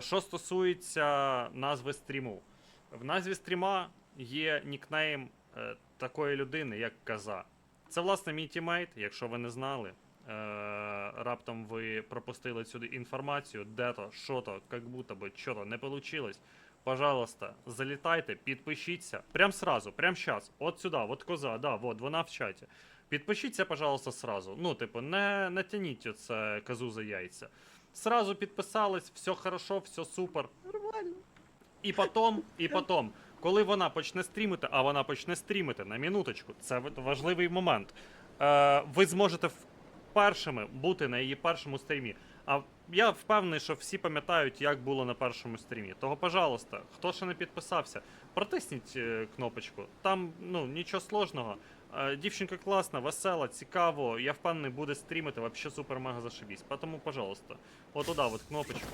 Що стосується назви стріму, в назві стріма є нікнейм е, такої людини, як Каза. Це, власне, мій тімейт, якщо ви не знали. Е, раптом ви пропустили цю інформацію, де то, що то, як будто би, що то не вийшло. Пожалуйста, залітайте, підпишіться. Прям сразу, прям сейчас. От сюди, от коза, да, вот, вона в чаті. Підпишіться, пожалуйста, сразу. Ну, типу, не, не тяніть оце козу за яйця. Сразу підписались, все хорошо, все супер. Нормально. І потом, і потом, коли вона почне стрімити, а вона почне стрімити на минуточку, це важливий момент. Е, ви зможете першими бути на її першому стрімі. А я впевнений, що всі пам'ятають, як було на першому стрімі. Того, пожалуйста, хто ще не підписався, протисніть е, кнопочку. Там ну нічого сложного. Е, Дівчинка класна, весела, цікаво. Я впевнений, буде стрімити вообще супер мега зашибісь. Тому, пожалуйста, от туди, от кнопочку.